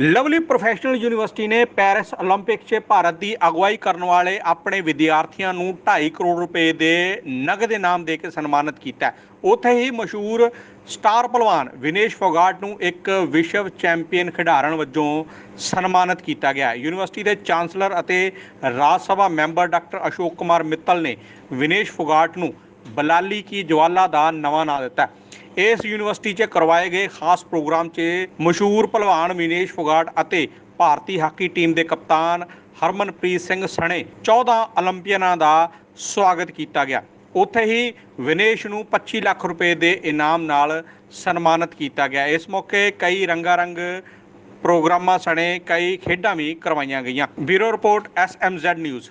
Lovely Professional University ਨੇ Paris 올림픽 'ਚ ਭਾਰਤ ਦੀ ਅਗਵਾਈ ਕਰਨ ਵਾਲੇ ਆਪਣੇ ਵਿਦਿਆਰਥੀਆਂ ਨੂੰ 2.5 ਕਰੋੜ ਰੁਪਏ ਦੇ ਨਗਦ ਇਨਾਮ ਦੇ ਕੇ ਸਨਮਾਨਿਤ ਕੀਤਾ ਹੈ। ਉੱਥੇ ਹੀ ਮਸ਼ਹੂਰ ਸਟਾਰ ਪਹਿਲਵਾਨ ਵਿਨੇਸ਼ ਫੋਗਾਟ ਨੂੰ ਇੱਕ ਵਿਸ਼ਵ ਚੈਂਪੀਅਨ ਖਿਡਾਰਨ ਵਜੋਂ ਸਨਮਾਨਿਤ ਕੀਤਾ ਗਿਆ ਹੈ। ਯੂਨੀਵਰਸਿਟੀ ਦੇ ਚਾਂਸਲਰ ਅਤੇ ਰਾਜ ਸਭਾ ਮੈਂਬਰ ਡਾਕਟਰ ਅਸ਼ੋਕ ਕੁਮਾਰ ਮਿੱਤਲ ਨੇ ਵਿਨੇਸ਼ ਫੋਗਾਟ ਨੂੰ ਬਲਾਲੀ ਕੀ ਜਵਾਲਾ ਦਾ ਨਵਾਂ ਨਾਂ ਦਿੱਤਾ ਹੈ। ਇਸ ਯੂਨੀਵਰਸਿਟੀ 'ਚ ਕਰਵਾਏ ਗਏ ਖਾਸ ਪ੍ਰੋਗਰਾਮ 'ਚ ਮਸ਼ਹੂਰ ਪਹਿਲਵਾਨ ਵਿਨੇਸ਼ ਫੋਗਾਟ ਅਤੇ ਭਾਰਤੀ ਹਾਕੀ ਟੀਮ ਦੇ ਕਪਤਾਨ ਹਰਮਨਪ੍ਰੀਤ ਸਿੰਘ ਸਣੇ 14 ਓਲੰਪੀਅਨਾਂ ਦਾ ਸਵਾਗਤ ਕੀਤਾ ਗਿਆ। ਉੱਥੇ ਹੀ ਵਿਨੇਸ਼ ਨੂੰ 25 ਲੱਖ ਰੁਪਏ ਦੇ ਇਨਾਮ ਨਾਲ ਸਨਮਾਨਿਤ ਕੀਤਾ ਗਿਆ। ਇਸ ਮੌਕੇ ਕਈ ਰੰਗਾਰੰਗ ਪ੍ਰੋਗਰਾਮਾਂ ਸਣੇ, ਕਈ ਖੇਡਾਂ ਵੀ ਕਰਵਾਈਆਂ ਗਈਆਂ। Bureau report SMZ news.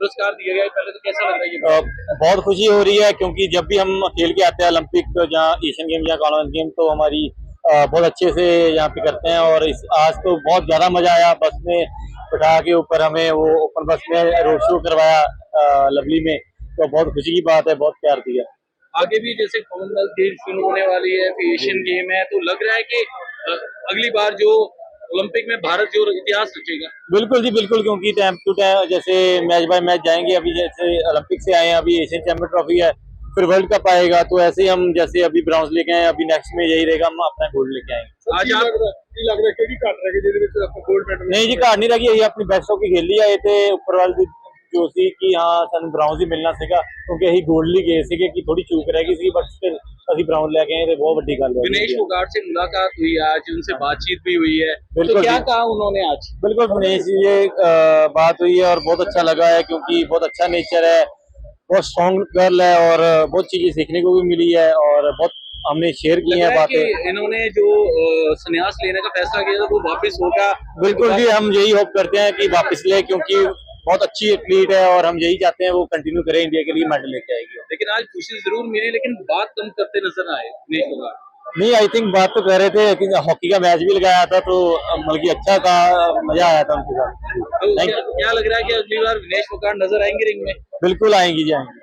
पुरस्कार दिया गया पहले तो कैसा लग रहा है बहुत खुशी हो रही है क्योंकि जब भी हम खेल के आते हैं ओलंपिक जहाँ एशियन गेम या कॉमनवेल्थ गेम तो हमारी बहुत अच्छे से यहाँ पे करते हैं और इस आज तो बहुत ज़्यादा मज़ा आया। बस में बैठा के ऊपर हमें वो ओपन बस में रोड शो करवाया लवली में। तो बहुत खुशी की बात है बहुत प्यार दिया आगे भी जैसे कॉमनवेल्थ गेम शुरू होने वाली है फिर एशियन गेम है तो लग रहा है कि अगली बार जो ओलंपिक में भारत जो इतिहास रचेगा। बिल्कुल जी बिल्कुल क्योंकि टाइम टू टाइम जैसे मैच बाय मैच जाएँगे अभी जैसे ओलंपिक से आए हैं अभी एशियन चैंपियन ट्रॉफी है फिर वर्ल्ड कप आएगा तो ऐसे ही हम जैसे अभी ब्राउन्स लेके आए अभी नेक्स्ट में यही रहेगा हम अपना गोल्ड लेके आएँगे। आज आप ਲੱਗ ਰਿਹਾ ਕਿਹੜੀ ਘਾਟ ਰਹਿ ਗਈ ਜਿਹਦੇ ਵਿੱਚ ਆਪਾਂ 골ਡ ਮੈਡਲ ਨਹੀਂ ਜੀ ਘਾਟ ਨਹੀਂ ਰਹਿ ਗਈ ਅਸੀਂ ਆਪਣੀ ਬੈਸਟ ਹਾਕੀ ਖੇਲੀ ਆਏ ਤੇ ਉੱਪਰ ਵਾਲ ਦੀ ही ਸੀ ਕਿ ਹਾਂ ਸਾਨੂੰ ਬ੍ਰਾਊਨਜ਼ ਹੀ ਮਿਲਣਾ ਸੀਗਾ ਕਿਉਂਕਿ ਅਸੀਂ 골ਡ ਲਈ ਗਏ ਸੀਗੇ ਅਸੀਂ ਬ੍ਰਾਊਨ ਲੈ ਕੇ ਆਏ ਤੇ ਬਹੁਤ ਵੱਡੀ ਗੱਲ ਹੈ विनेश फोगाट से मुलाकात हुई आज उनसे बातचीत भी हुई है तो बिल्कुल क्या जी। कहा उन्होंने आज बिल्कुल दिनेश जी ये अ, बात हुई है और बहुत अच्छा लगा है क्योंकि बहुत अच्छा नेचर है बहुत स्ट्रॉन्ग गर्ल है और बहुत चीजें सीखने को भी मिली है और बहुत हमने शेयर की लग हैं रहा है कि बातें इन्होंने जो अ, संन्यास लेने का फैसला किया था वो वापस होगा बिल्कुल जी हम यही होप करते हैं कि वापस ले क्योंकि बहुत अच्छी एथलीट है और हम यही चाहते हैं वो कंटिन्यू करें इंडिया के लिए मेडल लेके आएगी। लेकिन आज खुशी ज़रूर मिली लेकिन बात कम करते नज़र आए नहीं आई थिंक बात तो कह रहे थे लेकिन हॉकी का मैच भी लगाया था तो बल्कि अच्छा था मज़ा आया था उनके साथ। तो क्या, क्या लग रहा है कि अगली बार विनेश फोगाट नज़र आएँगे रिंग में? बिल्कुल आएँगी जी आएँगी।